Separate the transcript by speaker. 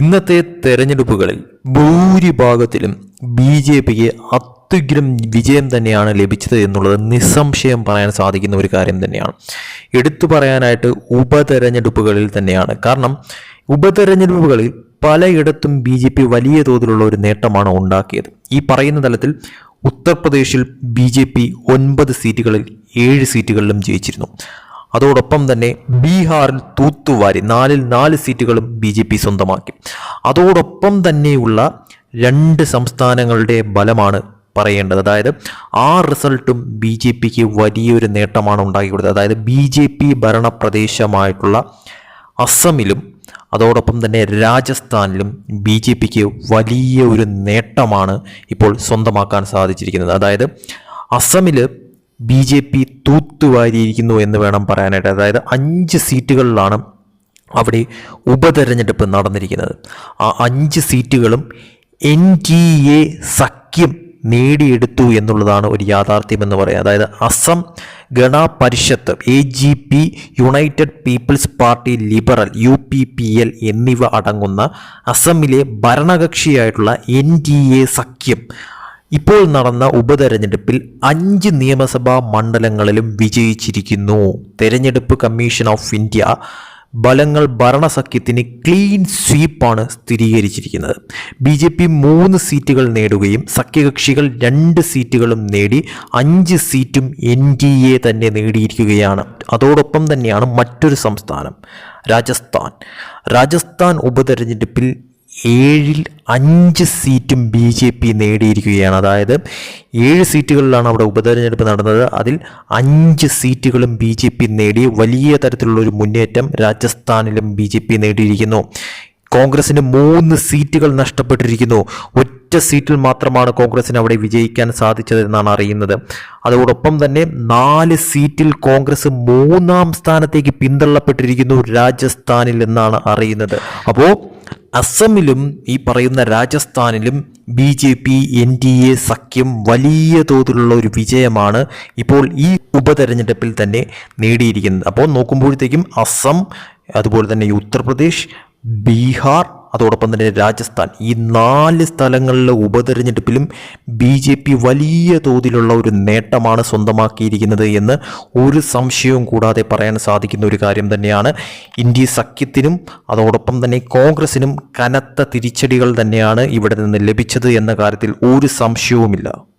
Speaker 1: ഇന്നത്തെ തെരഞ്ഞെടുപ്പുകളിൽ ഭൂരിഭാഗത്തിലും B J പിക്ക് അത്യുഗ്രം വിജയം തന്നെയാണ് ലഭിച്ചത് എന്നുള്ളത് നിസ്സംശയം പറയാൻ സാധിക്കുന്ന ഒരു കാര്യം തന്നെയാണ്. എടുത്തു പറയാനായിട്ട് ഉപതെരഞ്ഞെടുപ്പുകളിൽ തന്നെയാണ്. കാരണം ഉപതെരഞ്ഞെടുപ്പുകളിൽ പലയിടത്തും ബി ജെ പി വലിയ തോതിലുള്ള ഒരു നേട്ടമാണ് ഉണ്ടാക്കിയത്. ഈ പറയുന്ന തലത്തിൽ ഉത്തർപ്രദേശിൽ ബി ജെ പി ഒൻപത് സീറ്റുകളിൽ ഏഴ് സീറ്റുകളിലും ജയിച്ചിരുന്നു. അതോടൊപ്പം തന്നെ ബീഹാറിൽ തൂത്തുവാരി നാലിൽ നാല് സീറ്റുകളും ബി ജെ പി സ്വന്തമാക്കി. അതോടൊപ്പം തന്നെയുള്ള രണ്ട് സംസ്ഥാനങ്ങളുടെ ബലമാണ് പറയേണ്ടത്. അതായത് ആ റിസൾട്ടും ബി ജെ പിക്ക് വലിയൊരു നേട്ടമാണ് ഉണ്ടാക്കി കൊടുത്തത് അതായത് ബി ജെ പി ഭരണപ്രദേശമായിട്ടുള്ള അസമിലും അതോടൊപ്പം തന്നെ രാജസ്ഥാനിലും ബി ജെ പിക്ക് വലിയ ഒരു നേട്ടമാണ് ഇപ്പോൾ സ്വന്തമാക്കാൻ സാധിച്ചിരിക്കുന്നത്. അതായത് അസമിൽ ബി ജെ പി തൂത്തുവാരിയിരിക്കുന്നു എന്ന് വേണം പറയാനായിട്ട്. അതായത് അഞ്ച് സീറ്റുകളിലാണ് അവിടെ ഉപതെരഞ്ഞെടുപ്പ് നടന്നിരിക്കുന്നത്. ആ അഞ്ച് സീറ്റുകളും എൻ ടി എ സഖ്യം നേടിയെടുത്തു എന്നുള്ളതാണ് ഒരു യാഥാർത്ഥ്യം എന്ന് പറയുന്നത് അതായത് Asom Gana Parishad A G P united peoples party liberal U P P L എന്നിവ അടങ്ങുന്ന അസമിലെ ഭരണകക്ഷിയായിട്ടുള്ള എൻ ഡി എ സഖ്യം ഇപ്പോൾ നടന്ന ഉപതെരഞ്ഞെടുപ്പിൽ അഞ്ച് നിയമസഭാ മണ്ഡലങ്ങളിലും വിജയിച്ചിരിക്കുന്നു. തെരഞ്ഞെടുപ്പ് കമ്മീഷൻ ഓഫ് ഇന്ത്യ ബലങ്ങൾ ഭരണസഖ്യത്തിന് ക്ലീൻ സ്വീപ്പാണ് സ്ഥിരീകരിച്ചിരിക്കുന്നത്. ബി ജെ പി മൂന്ന് സീറ്റുകൾ നേടുകയും സഖ്യകക്ഷികൾ രണ്ട് സീറ്റുകളും നേടി അഞ്ച് സീറ്റും എൻ ഡി എ തന്നെ നേടിയിരിക്കുകയാണ്. അതോടൊപ്പം തന്നെയാണ് മറ്റൊരു സംസ്ഥാനം രാജസ്ഥാൻ. രാജസ്ഥാൻ ഉപതെരഞ്ഞെടുപ്പിൽ ഏഴിൽ അഞ്ച് സീറ്റും ബി ജെ പി നേടിയിരിക്കുകയാണ്. അതായത് ഏഴ് സീറ്റുകളിലാണ് അവിടെ ഉപതെരഞ്ഞെടുപ്പ് നടന്നത്. അതിൽ അഞ്ച് സീറ്റുകളും ബി ജെ പി നേടി. വലിയ തരത്തിലുള്ള ഒരു മുന്നേറ്റം രാജസ്ഥാനിലും ബി ജെ പി നേടിയിരിക്കുന്നു. കോൺഗ്രസിന് മൂന്ന് സീറ്റുകൾ നഷ്ടപ്പെട്ടിരിക്കുന്നു. ഒറ്റ സീറ്റിൽ മാത്രമാണ് കോൺഗ്രസിന് അവിടെ വിജയിക്കാൻ സാധിച്ചതെന്നാണ് അറിയുന്നത്. അതോടൊപ്പം തന്നെ നാല് സീറ്റിൽ കോൺഗ്രസ് മൂന്നാം സ്ഥാനത്തേക്ക് പിന്തള്ളപ്പെട്ടിരിക്കുന്നു രാജസ്ഥാനിൽ എന്നാണ് അറിയുന്നത്. അപ്പോൾ അസമിലും ഈ പറയുന്ന രാജസ്ഥാനിലും B J P N D A സഖ്യം വലിയ തോതിലുള്ള ഒരു വിജയമാണ് ഇപ്പോൾ ഈ ഉപതെരഞ്ഞെടുപ്പിൽ തന്നെ നേടിയിരിക്കുന്നത്. അപ്പോൾ നോക്കുമ്പോഴത്തേക്കും അസം അതുപോലെ തന്നെ ഉത്തർപ്രദേശ് ബീഹാർ അതോടൊപ്പം തന്നെ രാജസ്ഥാൻ. ഈ നാല് സ്ഥലങ്ങളിലെ ഉപതെരഞ്ഞെടുപ്പിലും ബി ജെ പി വലിയ തോതിലുള്ള ഒരു നേട്ടമാണ് സ്വന്തമാക്കിയിരിക്കുന്നത് എന്ന് ഒരു സംശയവും കൂടാതെ പറയാൻ സാധിക്കുന്ന ഒരു കാര്യം തന്നെയാണ്. ഇന്ത്യ സഖ്യത്തിനും അതോടൊപ്പം തന്നെ കോൺഗ്രസിനും കനത്ത തിരിച്ചടികൾ തന്നെയാണ് ഇവിടെ നിന്ന് ലഭിച്ചത് എന്ന കാര്യത്തിൽ ഒരു സംശയവുമില്ല.